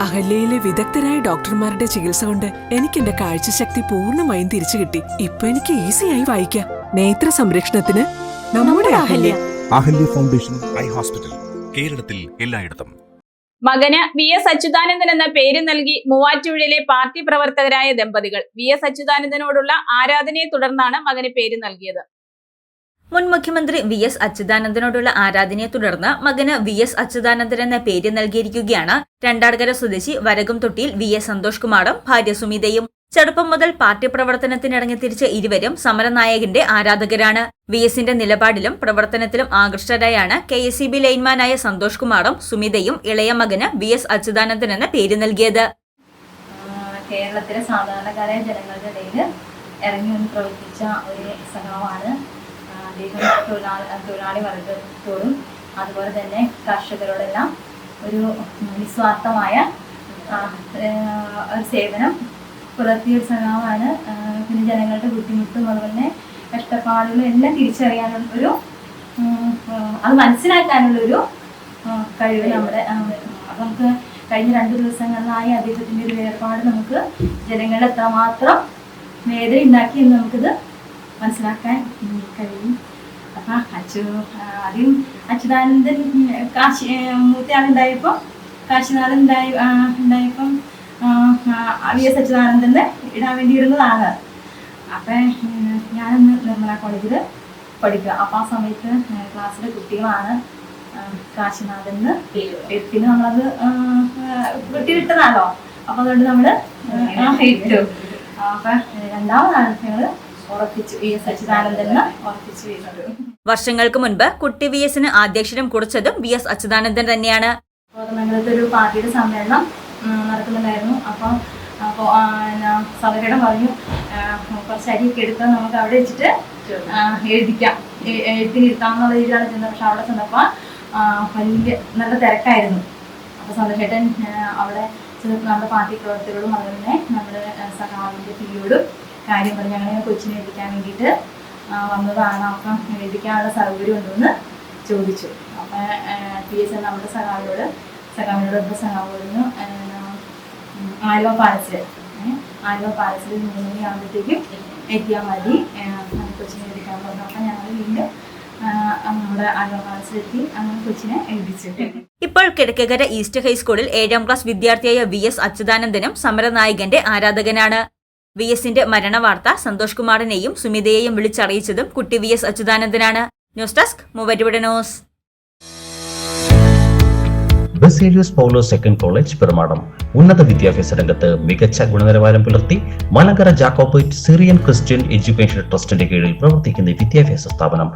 അഹല്യയിലെ വിദഗ്ധരായ ഡോക്ടർമാരുടെ ചികിത്സ കൊണ്ട് എനിക്ക് എന്റെ കാഴ്ചശക്തി പൂർണമായും തിരിച്ചു കിട്ടി. ഇപ്പൊ എനിക്ക് ഈസിയായി വായിക്കാം. നേത്ര സംരക്ഷണത്തിന് നമ്മുടെ Ahalya. Ahalya foundation eye hospital കേരളത്തിൽ എല്ലായിടത്തും. മകന് വി എസ് അച്യുതാനന്ദൻ എന്ന പേര് നൽകി മൂവാറ്റുപുഴയിലെ പാർട്ടി പ്രവർത്തകരായ ദമ്പതികൾ. വി എസ് അച്യുതാനന്ദനോടുള്ള ആരാധനയെ തുടർന്നാണ് മകന് പേര് നൽകിയത്. മുൻ മുഖ്യമന്ത്രി വി എസ് അച്യുതാനന്ദനോടുള്ള ആരാധനയെ തുടർന്ന് മകന് വി എസ് അച്യുതാനന്ദൻ എന്ന പേര് നൽകിയിരിക്കുകയാണ്. രണ്ടാടകര സ്വദേശി വരകും തൊട്ടിയിൽ വി എസ് സന്തോഷ് കുമാറും ഭാര്യ സുമിതയും. ചെറുപ്പം മുതൽ പാർട്ടി പ്രവർത്തനത്തിനിറങ്ങി തിരിച്ച ഇരുവരും സമരനായകന്റെ ആരാധകരാണ്. വി എസിന്റെ നിലപാടിലും പ്രവർത്തനത്തിലും ആകൃഷ്ടരായാണ് കെ എസ് സി ബി ലൈൻമാനായ സന്തോഷ് കുമാറും സുമിതയും ഇളയ മകന് വി എസ് അച്യുതാനന്ദൻ എന്ന പേര് നൽകിയത്. കേരളത്തിലെ സാധാരണക്കാരായ ജനങ്ങളുടെ ഇടയിൽ ഇറങ്ങി പ്രവർത്തിച്ച ഒരു അദ്ദേഹം തൊഴിലാളി തൊഴിലാളി വർഗത്തോടും അതുപോലെ തന്നെ കർഷകരോടെല്ലാം ഒരു നിസ്വാർത്ഥമായ ഒരു സേവനം പുലർത്തിയ ഒരു സംഘമാണ് പിന്നെ ജനങ്ങളുടെ ബുദ്ധിമുട്ടും അതുപോലെ തന്നെ കഷ്ടപ്പാടുകളും എല്ലാം തിരിച്ചറിയാനുള്ള ഒരു അത് മനസ്സിലാക്കാനുള്ളൊരു കഴിവ് നമ്മുടെ നമുക്ക് കഴിഞ്ഞ രണ്ട് ദിവസങ്ങളിലായി അദ്ദേഹത്തിന്റെ ഒരു വേർപാട് നമുക്ക് ജനങ്ങളെ എത്രമാത്രം വേദന ഉണ്ടാക്കി എന്ന് നമുക്കിത് മനസ്സിലാക്കാൻ കഴിയും. അപ്പം അച്ചു ആദ്യം അച്യുതാനന്ദൻ കാശി മൂത്തയാളുണ്ടായപ്പോൾ കാശിനാഥൻ ഉണ്ടായി ഉണ്ടായപ്പം വി എസ് അച്യുതാനന്ദനെ ഇടാൻ വേണ്ടി ഇരുന്നതാണ് അപ്പം ഞാനന്ന് നിർമ്മല കോളേജിൽ പഠിക്കുക. അപ്പം ആ സമയത്ത് ക്ലാസ്സിലെ കുട്ടികളാണ് കാശിനാഥെന്ന് കാശിനാഥന് പിന്നെ നമ്മളത് വിട്ടിട്ടതാണല്ലോ അപ്പം അതുകൊണ്ട് നമ്മൾ ഇട്ടു. അപ്പം രണ്ടാമതാണ് ഞങ്ങൾ ഉറപ്പിച്ചു. വി എസ് അച്യുതാനന്ദന് ഉറപ്പിച്ചു വരുന്നത് വർഷങ്ങൾക്ക് മുൻപ് കുട്ടി വി എസിന് അധ്യക്ഷനം കുറിച്ചതും വി എസ് അച്യുതാനന്ദൻ തന്നെയാണ്. കോതമംഗലത്ത് ഒരു പാർട്ടിയുടെ സമ്മേളനം നടക്കുന്നുണ്ടായിരുന്നു അപ്പം അപ്പോൾ സഭകടം പറഞ്ഞു. കുറച്ച് അരിയൊക്കെ എടുത്ത് നമുക്ക് അവിടെ വെച്ചിട്ട് എഴുതിക്കാം എഴുത്തിന് ഇരുത്താം എന്നുള്ള രീതിയിലാണ് ചെന്നത്. പക്ഷെ അവിടെ ചെന്നപ്പോൾ വലിയ നല്ല തിരക്കായിരുന്നു. അപ്പോൾ സന്തോഷേട്ടൻ അവിടെ നമ്മുടെ പാർട്ടി പ്രവർത്തകരോടും അതുപോലെ തന്നെ നമ്മുടെ സഹാവിന്റെ പിയോടും കാര്യം പറഞ്ഞു. അങ്ങനെ കൊച്ചിനെ എത്തിക്കാൻ വേണ്ടിയിട്ട് വന്നതാണ്. അപ്പം എത്തിക്കാനുള്ള സൗകര്യം ഉണ്ടെന്ന് ചോദിച്ചു. അപ്പം പി എസ് നമ്മുടെ സഖാവിനോട് സഖാവിനോട് സഖാവിനോട് ആലുവ പാലസിൽ ആലുവ പാലസിൽ മൂന്ന് മണിയാകുമ്പോഴത്തേക്കും എത്തിയാൽ മതി. കൊച്ചിനെ എത്തിക്കാൻ പറഞ്ഞു. അപ്പം ഞങ്ങൾ വീണ്ടും നമ്മുടെ ഇപ്പോൾ കിഴക്കേക്കര ഈസ്റ്റ് ഹൈസ്കൂളിൽ ഏഴാം ക്ലാസ് വിദ്യാർത്ഥിയായ വി എസ് അച്യുതാനന്ദനും സമരനായകന്റെ ആരാധകനാണ്. വി എസിന്റെ മരണവാർത്ത സന്തോഷ് കുമാറിനെയും സുമിതയെയും വിളിച്ചറിയിച്ചതും കുട്ടി വി എസ് അച്യുതാനന്ദനാണ്. News desk മൂവരുവിട news. Baselios Paulo second college Perumadam. ഉന്നത വിദ്യാഭ്യാസ രംഗത്ത് മികച്ച ഗുണനിലവാരം പുലർത്തി Malankara Jacobite Syrian Christian education ട്രസ്റ്റിന്റെ കീഴിൽ പ്രവർത്തിക്കുന്ന വിദ്യാഭ്യാസ സ്ഥാപനം.